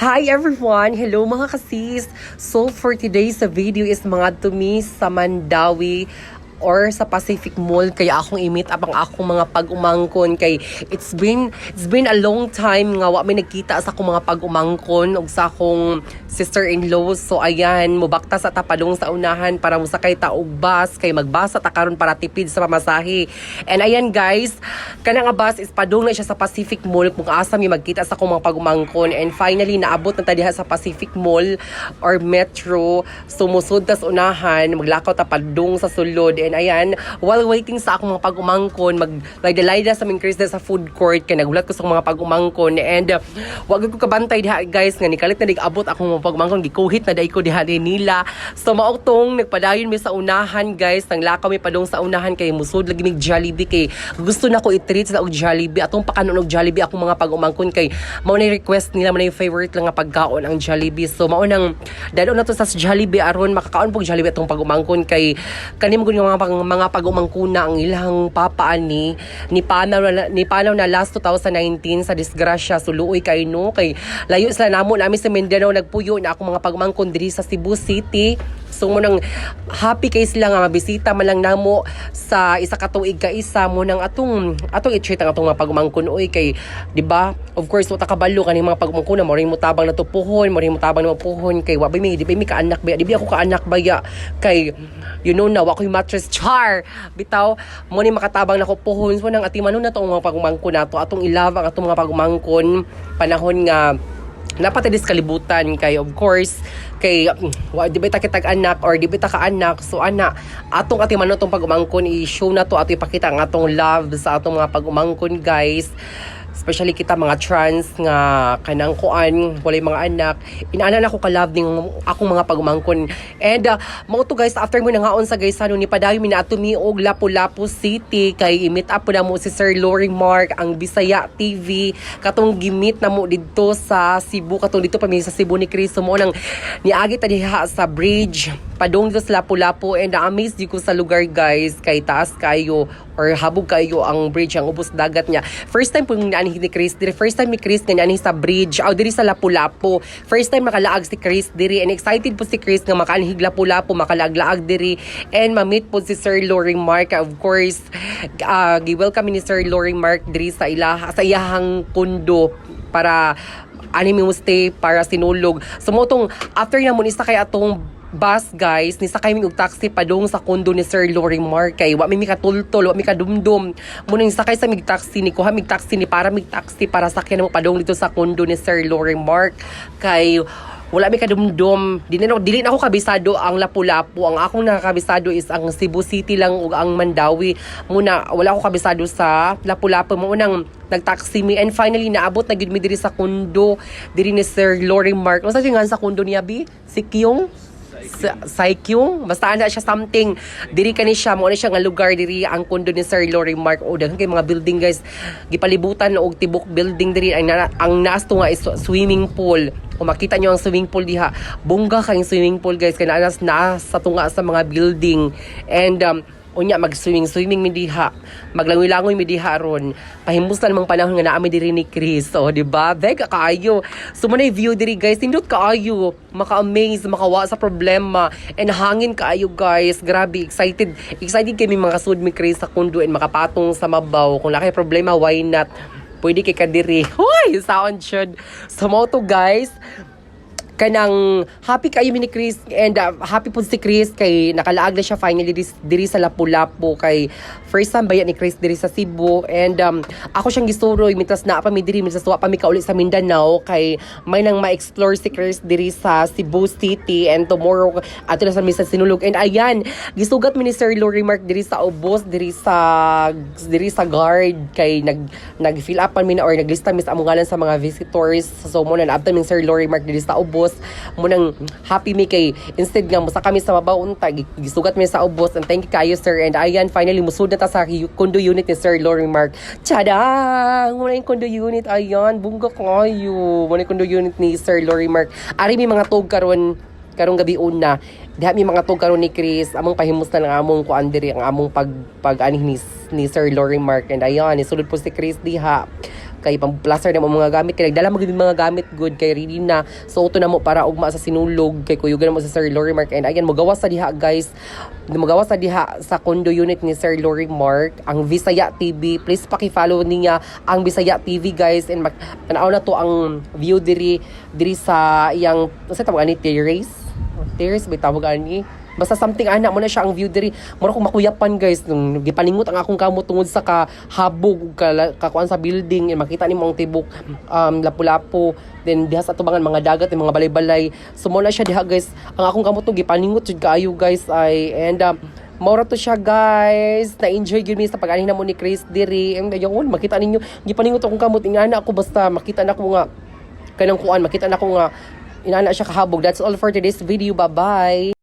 Hi everyone! Hello mga kasis! So for today's video is mga tumi sa Mandawi or sa Pacific Mall kaya akong i-meet up ang akong mga pag-umangkon. Kay it's been it's been a long time nga wa may nagkita sa akong mga pag-umangkon ug sa akong sister-in-law. So ayan mubakta sa tapadong sa unahan para musakay ta og bus kay magbasa ta karon para tipid sa pamasahe. And ayan guys kana nga bus is padung na siya sa Pacific Mall kung asa mi magkita sa akong mga pag-umangkon. And finally naabot na ta diha sa Pacific Mall or Metro. Sumusod ta sa unahan maglakaw ta padung sa sulod. And ayan while waiting sa akong mga pag-umangkon mag layda-layda sa ming Krista sa food court kay nagulat ko sa mga pag-umangkon. And uh, wag ko kabantay diha guys nga nikalit na nag-abot akong mga pag-umangkon gikuhit na dai ko diha ni nila. So mautong nagpadayon mi sa unahan guys nang lakaw mi padung sa unahan kay musud lagi mig Jollibee kay gusto na ko i-treat sa og Jollibee. Atong pakanon og Jollibee akong mga pag-umangkon kay mao na request nila man yung favorite lang nga pagkaon ang Jollibee. So mao nang dalo na to sa Jollibee aron makakaon pog Jollibee atong pag-umangkon kay kanim gud mga pag, mga pag-umangkuna ang ilang papaan ni ni panaw na, ni panaw na last 2019 sa disgrasya suluoy kay no kay layo sila namo nami sa Mindanao nagpuyo na akong mga pagmangkon diri sa Cebu City So mo nang happy kay sila nga mabisita man lang namo sa isa ka tuig ka isa mo nang atong atong i-treat ang atong mga pagumangkon oy kay di ba? Of course wata kabalo kani mga pagumangkon mo rin mo tabang na tupuhon mo rin mo tabang na puhon kay wa mi di ba mi ka anak ba di ba ako ka anak ba ya? Kay you know na wa ko yung mattress char! Bitaw mo ni makatabang na ko puhon so nang atimanon na to ang mga pagumangkon nato atong ang atong mga pagumangkon panahon nga napatadis kalibutan kay of course kay wa di ba ta kitag anak or di ba ka anak so ana atong ati man tong pag-umangkon i-show na to ato ipakita ang atong love sa atong mga pag-umangkon guys especially kita mga trans nga kanang kuan walay mga anak. Inaana na ko ka love ning akong mga pagumangkon and uh, mao to guys after mo nangaon sa guys ano ni padayon mi na ato mi og Lapu-Lapu City. Kay i-meet up na mo si Sir Loring Mark ang Bisaya TV katong gimit na mo didto sa Cebu katong dito pa mi sa Cebu ni Chris. Mo nang niagi ta diha sa bridge padong dito sa Lapu-Lapu. And na-amaze di ko sa lugar guys. Kay taas kayo or habog kayo ang bridge ang ubos dagat niya. First time po yung ni Chris diri first time ni Chris nga nani sa bridge aw diri sa Lapu-Lapu. First time makalaag si Chris diri and excited po si Chris nga makaanhig Lapu-Lapu makalaag-laag diri. And ma-meet po si Sir Loring Mark of course uh, gi-welcome ni Sir Loring Mark diri sa ila sa iyahang pundo para ani mi mo stay para sinulog. So mo tong after na mo ni kay atong bus guys ni sakay mi og taxi padung sa kondo ni Sir Loring Mark kay wa mi katultol wa mi kadumdum. Mo nang sakay sa mig taxi ni kuha mig taxi ni para mig taxi para sakyan mo padung dito sa kondo ni Sir Loring Mark kay wala mi kadumdum. Dili na dili na ako kabisado ang Lapu-Lapu. Ang akong nakakabisado is ang Cebu City lang ug ang Mandawi. Muna wala ako kabisado sa Lapu-Lapu. Mo unang nagtaxi mi and finally naabot na gid mi diri sa kondo diri ni Sir Loring Mark unsa nga sa kondo niya bi? Si Kyung sa Saikyong basta ana siya something. Diri kani siya mo na siya nga lugar diri ang kondo ni Sir Lori Mark o daghan kay mga building guys gipalibutan og tibok building diri. Ang, na, ang nasto nga is swimming pool. Kung makita nyo ang swimming pool diha. Bongga kayong swimming pool guys kay naa na sa tunga sa mga building. And um, unya mag swimming swimming mi diha. Maglangoy-langoy mi diha ron. Pahimus na namang panahon nga naami diri ni Chris so di ba? Vega kaayo. So view diri guys. Nindot kaayo. Maka-amaze makawa sa problema. And hangin kaayo guys. Grabe excited. Excited kami mga sud mi Chris sa kundo and makapatong sa mabaw. Kung lakay problema why not? Pwede kay kadiri hoy sound should so mo to guys kanang happy kayo ni Chris and uh, happy po si Chris kay nakalaag na siya finally diri, diri sa Lapu-Lapu kay first time bayan ni Chris diri sa Cebu and um, ako siyang gisuroy mitas na pa mi diri mitas wa pa mi kauli sa Mindanao kay may nang ma-explore si Chris diri sa Cebu City and tomorrow ato na sa misa sinulog. And ayan gisugat mi ni Sir Lori Mark diri sa ubos diri sa diri sa guard kay nag nag fill up mi na or naglista mi sa among ngalan sa mga visitors. So mo na naabta mi Sir Lori Mark diri sa ubos mo nang happy mi kay instead nga musa kami sa mabaw unta gisugat mi sa ubos. And thank you kayo sir. And ayan finally musud na ta sa condo unit ni Sir Lori Mark. Tadang! Muna yung condo unit. Ayan bungga kayo. Muna yung condo unit ni Sir Lori Mark. Ari mi mga tog karon karong gabi una. Diha mi mga tog karon ni Chris. Among pahimus na ng among kuan diri ang among pag pag ani ni, ni Sir Lori Mark. And ayan isulod po si Chris diha kay pang-plaster na mo mga gamit. Kay nagdala mo gid mga gamit good. Kay ready na. Suoto na mo para ugma sa sinulog. Kay kuyugan mo sa Sir Lori Mark. And ayan mogawas sa diha guys. Mogawas sa diha sa condo unit ni Sir Lori Mark. Ang Visaya TV please paki-follow niya ang Visaya TV guys. And mag tanaw na to ang view diri diri sa iyang sa tawag ani terrace? Terrace may tawag ani Basta something ana mo na siya ang view diri. Mura ko makuyapan guys nung gipaningot ang akong kamot tungod sa kahabog ka kakuan sa building and makita nimo ang tibok um, lapu-lapu then diha sa tubangan mga dagat mga balay-balay. So mo na siya diha guys. Ang akong kamot to gipaningot jud kaayo guys ay and um, Maura to siya guys. Na-enjoy gyud mi sa pag-aning na mo ni Chris diri. And yung makita ninyo gipaningot akong kamot ingana ako basta makita na ko nga kanang kuan makita na ko nga inana siya kahabog. That's all for today's video. Bye-bye.